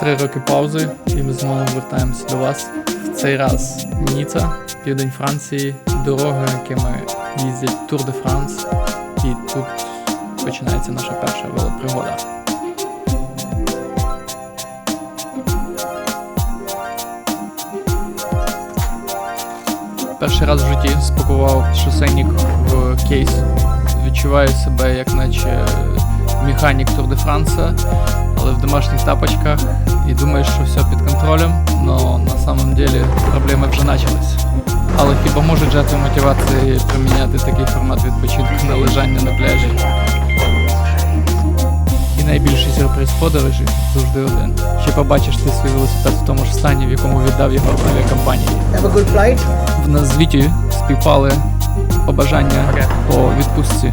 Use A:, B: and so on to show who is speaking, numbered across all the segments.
A: три роки паузи, і ми знову вертаємося до вас. В цей раз Ніца, південь Франції, дороги, якими їздять Тур де Франс. І тут починається наша перша велопригода. Перший раз в житті спакував шосейник в кейс. Відчуваю себе як наче механік Тур де Франса, але в домашніх тапочках і думаєш, що все під контролем, але на самом деле проблеми вже почались. Але хіба може жертва мотивації приміняти такий формат відпочинку на лежання на пляжі? І найбільший сюрприз подорожі завжди один. Чи побачиш ти свій велосипед в тому ж стані, в якому віддав його авіакомпанії?
B: Have a good flight.
A: В нас з Вітєю співпали побажання по відпустці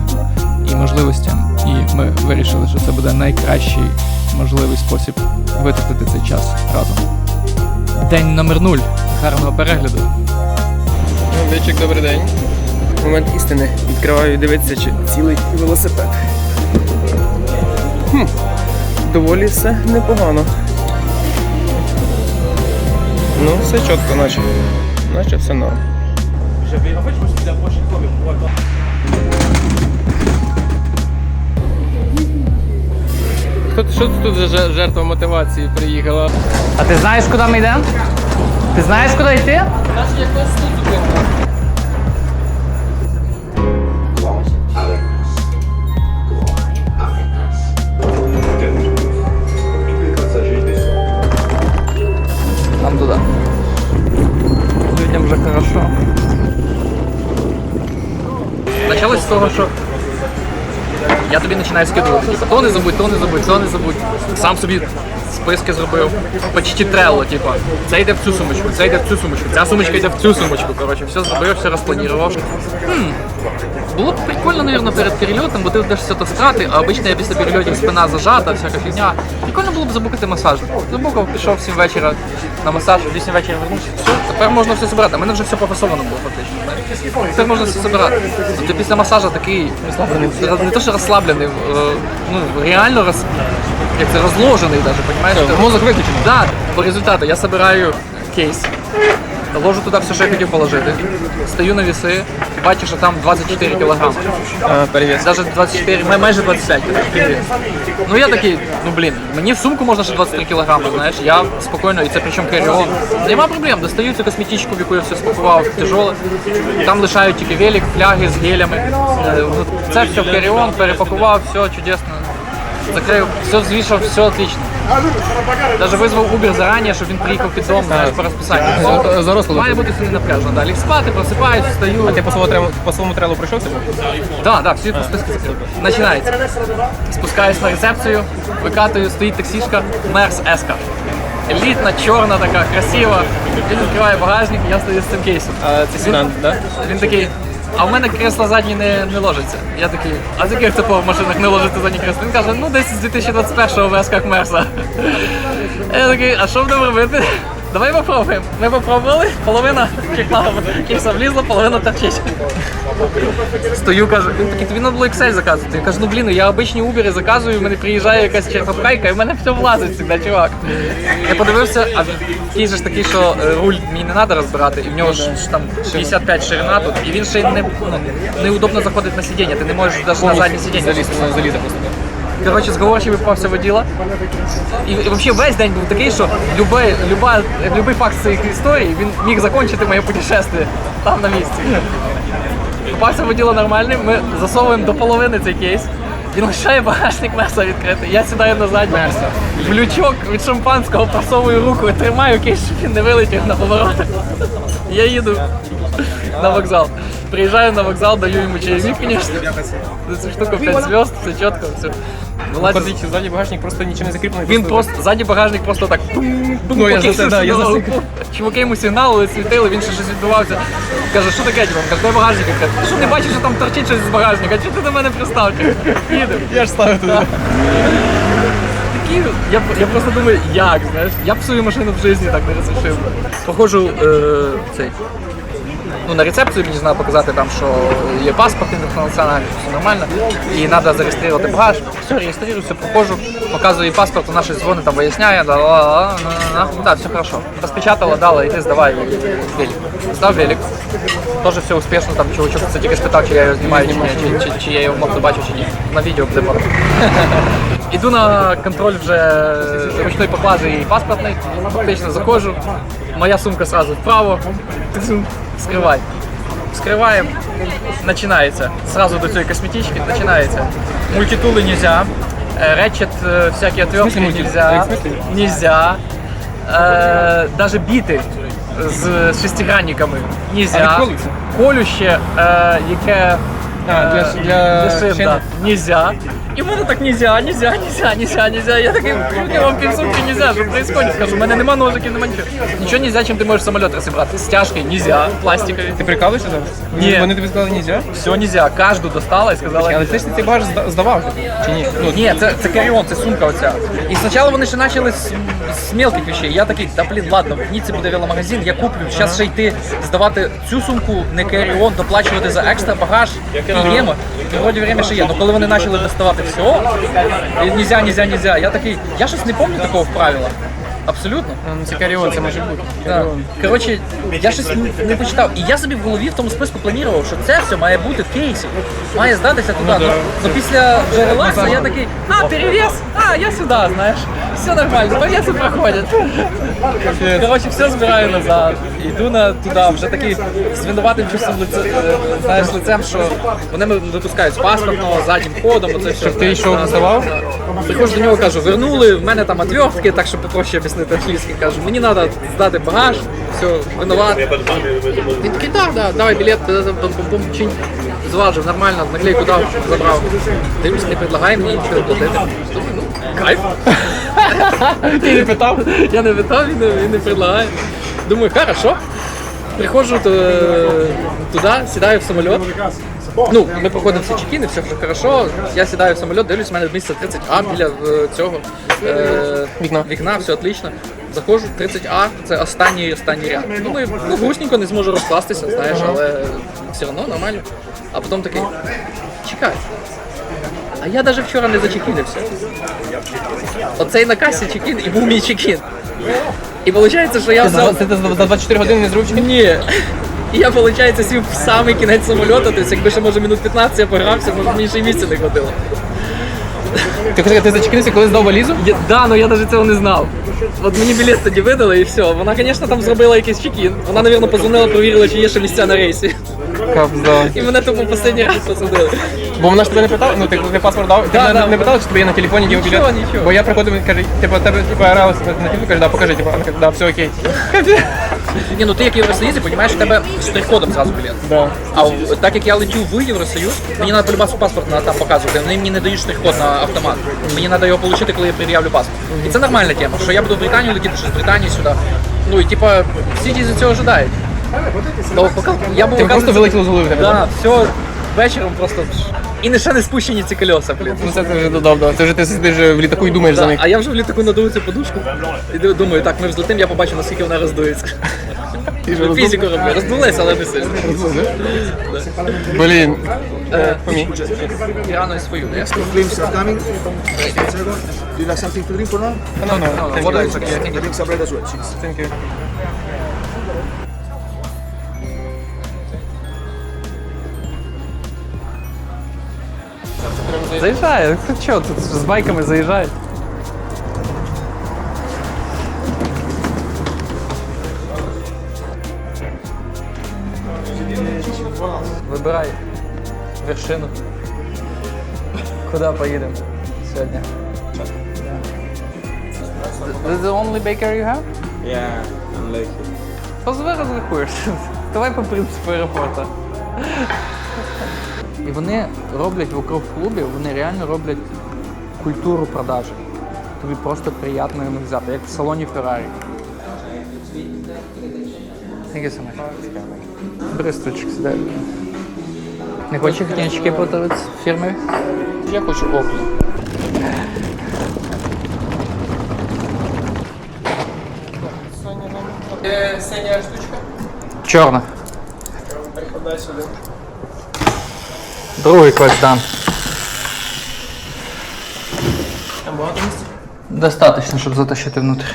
A: і можливостям, і ми вирішили, що це буде найкращий можливий спосіб витратити цей час разом. День номер нуль. Гарного перегляду.
C: Вечик, добрий день. Момент істини. Відкриваю і дивитися, чи цілий велосипед. Хм. Доволі все непогано. Ну, все чітко, наче. Наче все норм. Хто, що тут за жертва мотивації приїхала?
A: А ти знаєш, куди ми йдемо? Ти знаєш, куди йти? Нам туда. Людям вже хорошо. Почалось з того, що я тобі починаю скидувати. Типу, то не забудь, то не забудь, то не забудь. Сам собі списки зробив. Почти трело, типу. Це йде в цю сумочку, це йде в цю сумочку, ця сумочка йде в цю сумочку. Коротше, все зробив, все розпланував. Хм. Було б прикольно, мабуть, перед перельотом, бо ти йдеш все таскати, а обично я після перельотів спина зажата, всяка фігня. Прикольно було б забукати масаж. Забукав, пішов в 7 вечора на масаж, в 8 вечора вернувся. Все, тепер можна все збирати. У мене вже все пофасовано було фактично. Тепер можна все збирати. Тобто ти після масажу такий не то, що розслаблений, е, ну реально роз, як це розложений навіть, розумієш?
C: Мозок виключений.
A: Да, по результату я собираю кейс, ложу туди все, що я хотів положити, стою на віси, бачу, що там 24 кілограми.
C: Перевес.
A: Даже 24, май- майже 25. привіт. Ну я такий, ну блін, мені в сумку можна ще 23 кілограми, знаєш, я спокійно, і це причому каріон. Нема проблем, достаю цю косметичку, в яку я все спакував, тяжоле. Там лишаю тільки велик, фляги з гелями. Е, Це все в каріон, перепакував, все чудесно. Закрив, все взвішав, все отлично. Даже визвав Uber зарані, щоб він приїхав під дом, знаєш, по розписанню. Все.
C: За розкладом.
A: Має бути сьогодні на пляжі. Да, ліг спати, просипаюсь, встаю.
C: А ти по своєму трелу, по своєму трелу пройшовся?
A: Да, да, всі по списку закрив. Починається. Спускаюсь на рецепцію, викатую, стоїть таксішка, Мерс Еска. Елітна, чорна така, красива. Він відкриває багажник, я стою з цим кейсом.
C: А це седан, так?
A: Він такий, а в мене крісло задні не, не ложиться. Я такий, а з яких це по машинах не ложиться задні кресло? Він каже, ну десь з 2021-го в есках Мерса. Я такий, а що будемо робити? Давай попробуємо. Ми попробували, половина чекла кейса влізла, половина торчить. Стою, кажу, він такий, тобі треба було Excel заказувати. Я кажу, ну блін, я обичні убери заказую, в мене приїжджає якась черпапкайка, і в мене все влазить завжди, чувак. Я подивився, а такий же ж такий, що е, руль мені не треба розбирати, і в нього ж ж там 55 ширина тут, і він ще й не, ну, неудобно заходить на сидіння, ти не можеш навіть на заднє сидіння.
C: Заліз, заліза просто.
A: Коротше, зговорчивий попався воділа. І, і взагалі весь день був такий, що любий, люба, любий факт з цих історій він міг закінчити моє путешествие там на місці. Попався воділа нормальний, ми засовуємо до половини цей кейс. Він лишає багажник Мерса відкритий. Я сідаю на задню. В лючок від шампанського просовую руку і тримаю кейс, щоб він не вилетів на поворотах. Я їду на вокзал. Приїжджаю на вокзал, даю йому чайовик, звісно. За цю штуку 5 зв'язок, все чітко, все.
C: Позицію, ззаді багажник просто нічого не закріплений.
A: він просто ззаді багажник просто так.
C: Ну, я за це, да, я за це.
A: Чуваки йому сигналили, світили, він ще щось відбувався. Каже, що таке, типу, каже, дай багажник. Ти що не бачиш, що там торчить щось з багажника? Чого ти до мене пристав? Їдемо.
C: Я ж ставив туди.
A: Такі, я, я просто думаю, як, знаєш, я б свою машину в житті так не розрішив. Походжу е, цей. Ну, на рецепцію мені треба показати, там, що є паспорт інтернаціональний, все нормально, і треба зареєструвати багаж. Все, реєструюся, проходжу, показую їй паспорт, вона щось дзвонить, там виясняє, да, ла, ла, ла, на, на. да, все хорошо. Розпечатала, дала, іди здавай велик. Здав велик. Теж все успішно, там чувачок це спитав, чи я його знімаю, чи, чи, чи, чи я його мог бачу, чи ні. На відео буде. Іду на контроль вже ручної поклажі і паспортний, фактично заходжу, моя сумка сразу вправо, вскривай. Вскриваємо, починається. Сразу до цієї косметички починається. Мультитули нельзя, э, речет, э, всякі отвертки
C: мульти?
A: нельзя,
C: В смысле?
A: нельзя. Э, даже біти з шестигранниками нельзя.
C: А відколи це?
A: Колюще, е, яке
C: а, для-
A: е,
C: для
A: шин, да, нельзя. В мене так нельзя, нельзя, нельзя, нельзя, нельзя. Я такий, я вам півсумки нельзя, що происходит? Кажу, у мене нема ножиків, нема нічого. Нічого нельзя, чим ти можеш самоліт розібрати. Стяжки нельзя, пластикові.
C: Ти прикалуєшся зараз?
A: Ні.
C: Вони тобі сказали нельзя?
A: Все нельзя, кожну достала і сказала.
C: Але ти ж цей багаж зда- здавав чи ні? Ну,
A: Ні, це, це каріон, це сумка оця. І спочатку вони ще почали з мелких речей. Я такий, та блін, ладно, в Ніці буде веломагазин, я куплю. Зараз ще йти здавати цю сумку, не керіон, доплачувати за екстра багаж. Проблема. І вроді время ще є. Ну коли вони почали доставати все, і нельзя, нельзя, нельзя. Я такий, я щось не пам'ятаю такого правила. Абсолютно.
C: ну, це каріон, це може бути.
A: Да. Коротше, я щось не- не почитав. І я собі в голові в тому списку планував, що це все має бути в кейсі. Має здатися туди. Ну, ну, після вже релаксу я такий, а, перевес, а, я сюди, знаєш. Все нормально, повеси проходять. Коротше, все збираю назад. Йду на туди, вже такий з винуватим чувством лице, е, знаєш, лицем, що вони мене випускають з паспортного, заднім ходом, оце все.
C: ти йшов, здавав?
A: Приходжу до нього, кажу, вернули, в мене там отвертки, так що попроще об'яснити англійський. Кажу, мені треба здати багаж, все, винуват. Він такий, так, да, давай білет, чинь. Зважив, нормально, наклейку дав, забрав. Дивлюсь, не предлагає мені нічого платити. Думаю, ну, кайф.
C: Ти не питав?
A: Я не питав, він не, він не предлагає. Думаю, хорошо. Приходжу туди, сідаю в самоліт. Ну, ми проходимо всі чекіни, все вже хорошо. Я сідаю в самоліт, дивлюсь, у мене місце 30А біля е, цього е,
C: Вікна.
A: вікна, все отлично. Заходжу 30А, це останній останній ряд. Думаю, ну грустненько не зможу розкластися, знаєш, але все одно нормально. А потім такий, чекай. А я навіть вчора не зачекінився. Оцей на касі чекін і був мій чекін. І виходить, що я
C: Ти
A: взяв...
C: за, за 24 години не зручно?
A: Ні. І я, виходить, сів в самий кінець самольоту, тобто якби ще може минут 15 я погрався, може мені ще й місця не хватило.
C: Ти хочеш, ти зачекнився, коли здав валізу?
A: Я, да, ну я навіть цього не знав. От мені білет тоді видали і все. Вона, звісно, там зробила якийсь чекін. Вона, мабуть, позвонила, провірила, чи є ще місця на рейсі.
C: Капзда.
A: І мене тупо останній раз посадили.
C: Бо вона ж тебе не питала, ну ти коли паспорт дав, ти
A: Да,
C: не,
A: да.
C: не питала, чи тебе є на телефоні
A: Нічого,
C: білет?
A: нічого.
C: Бо я приходив і каже, типу, тебе типу, гралося на телефон, каже, да, покажи, типу, вона каже, да, все окей.
A: Ні, ну ти як Євросоюзі, розумієш, у тебе з штрих-кодом зразу білет.
C: Да.
A: А в- так як я летів в Євросоюз, мені треба полюбасу паспорт на, там показувати. Вони мені не дають штрих-код на автомат. Мені треба його отримати, коли я пред'явлю паспорт. І це нормальна тема, що я буду в Британію летіти, що з Британії сюди. Ну і типа всі за цього ожидають. То пока- я був
C: Ти просто вилетіло з голови в тебе.
A: Да, все, вечором просто. І не ще не спущені ці колеса, блін.
C: Ну це ти вже додав, да. Це вже ти сидиш в літаку і думаєш за них.
A: а я вже в літаку надую цю подушку і думаю, так, ми взлетим, я побачу, наскільки вона роздується.
C: Ти ж
A: Фізику роблю, роздулася, але не сильно.
C: Блін.
A: Е,
C: Помій.
A: І рано свою, не?
B: Are coming. A. Do you like something to drink?
C: Ну, ну, thank
A: Вода
C: you.
A: is okay, I think.
B: Drinks are bread as well.
C: Thank you.
A: Заїжджає, ти що, тут з байками заїжджають. Вибирай вершину. Куди поїдемо сьогодні? This is the only bakery you have?
D: Yeah, I'm like
A: Позови розрахуєш. Давай по принципу аеропорту. І вони роблять вокруг клубів, вони реально роблять культуру продажі. Тобі просто приємно їх взяти, як в салоні Феррарі. So much. Бери стучок сюди. Не хочеш конячки платити фірмові?
C: Я хочу оплі. Синя штучка.
A: Чорна.
C: Дай сюди.
A: Другий квест.
C: Там багато місця?
A: Достаточно, щоб затащити внутрь.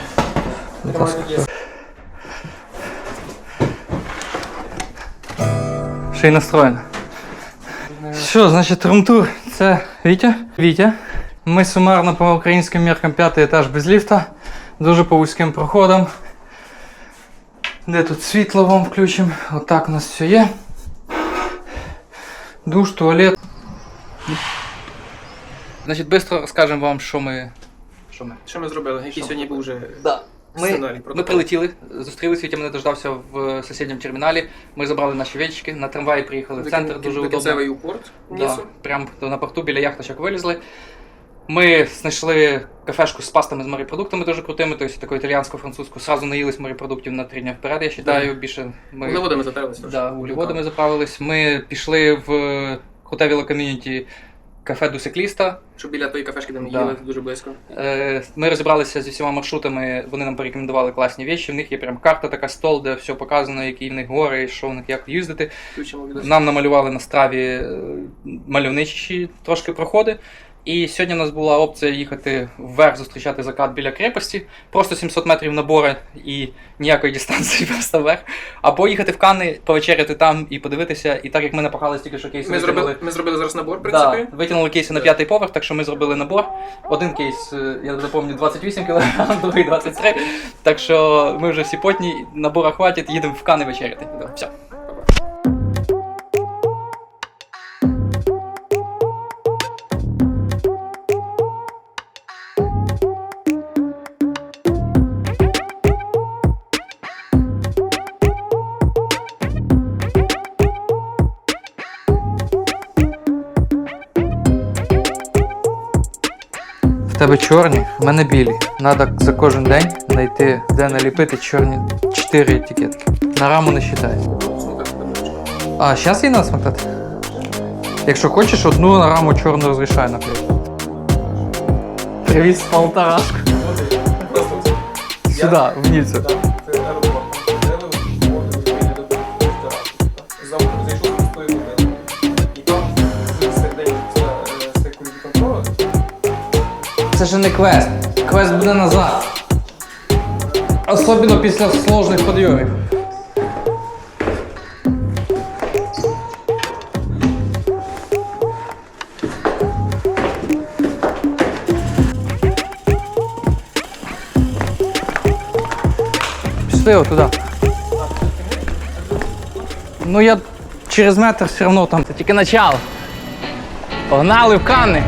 A: Ще й настроєно. Що, значить, румтур це Вітя. Вітя. Ми сумарно по українським міркам п'ятий етаж без ліфта. Дуже по вузьким проходам. Де тут світло вам включимо? Отак у нас все є. Душ, туалет. Значить, швидко розкажемо вам, що ми. Що ми?
C: Що ми зробили? Який сьогодні був вже
A: Да. Ми,
C: Сценарій,
A: ми
C: протокол.
A: прилетіли, зустрілися, Вітя мене дождався в сусідньому терміналі. Ми забрали наші вещики, на трамваї приїхали в центр, дуже удобно.
C: кінцевий упорт
A: Да, прямо на порту біля яхточок вилізли. Ми знайшли кафешку з пастами з морепродуктами дуже крутими, тобто таку італіянсько-французьку. Сразу наїлись морепродуктів на три дні вперед, я вважаю. Більше ми
C: Вуглеводами затарилися.
A: да, углеводами заправились. Ми пішли в Hotel Villa Community кафе до цикліста.
C: Щоб біля тої кафешки, де ми
A: Да.
C: їли, дуже близько.
A: Е, Ми розібралися зі всіма маршрутами, вони нам порекомендували класні речі. В них є прям карта, така стол, де все показано, які в них гори, що в них як їздити. Нам намалювали на страві е, мальовничі трошки проходи. І сьогодні у нас була опція їхати вверх, зустрічати закат біля крепості, просто 700 метрів набори і ніякої дистанції, просто вверх. Або їхати в Кани, повечеряти там і подивитися. І так як ми напахали стільки, що кейси
C: Ми
A: витягнули-
C: зробили, ми зробили зараз набор, в принципі.
A: Да, витягнули кейси на п'ятий поверх, так що ми зробили набор. Один кейс, е, я запам'ятаю, 28 кг, другий 23. Так що ми вже всі потні, набора хватить, їдемо в Кани вечеряти. Все. В тебе чорні, в мене білі. Надо за кожен день знайти, де наліпити чорні 4 етикетки. На раму не считай. А, зараз її надо? Якщо хочеш, одну на раму чорну розрішаю наклеїти. Привіт з полторашку. Сюди, в Ніцю. Це ж не квест. Квест буде назад. Особливо після сложних підйомів. Пішли отуди. Ну я через метр все одно там. Це тільки начало. Погнали в Канни.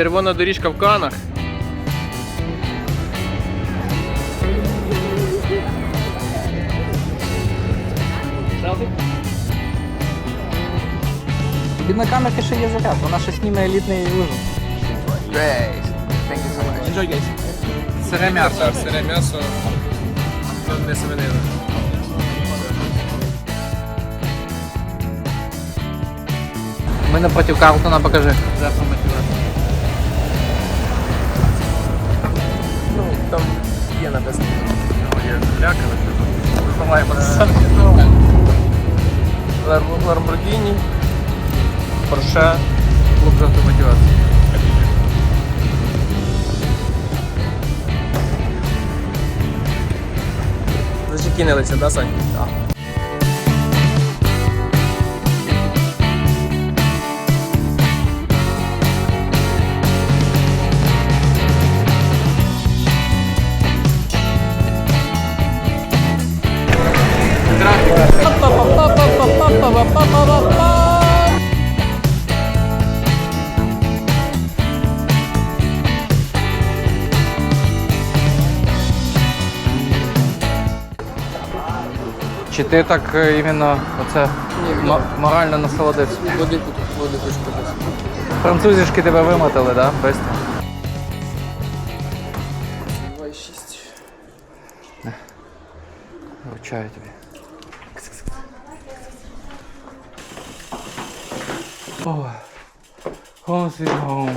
C: Червона доріжка в канах.
A: Під на камерки ще є заказ, вона ще сніме елітний ужин.
B: Enjoy, guys.
A: Сире м'ясо.
C: Сире м'ясо. Не свинина.
A: Ми напротив Карлтона покажи.
C: Завтра. Там є написано. Ламборгіні, Порше,
A: Клуб з автомотивації.
C: Зачекінилися, да, Сань? Так.
A: Чи ти так е, іменно оце мо- морально насолодився?
C: Води води хочу попити.
A: Французішки тебе вимотали, да? Бистро.
C: 2,6.
A: Вручаю тобі. О, home sweet home.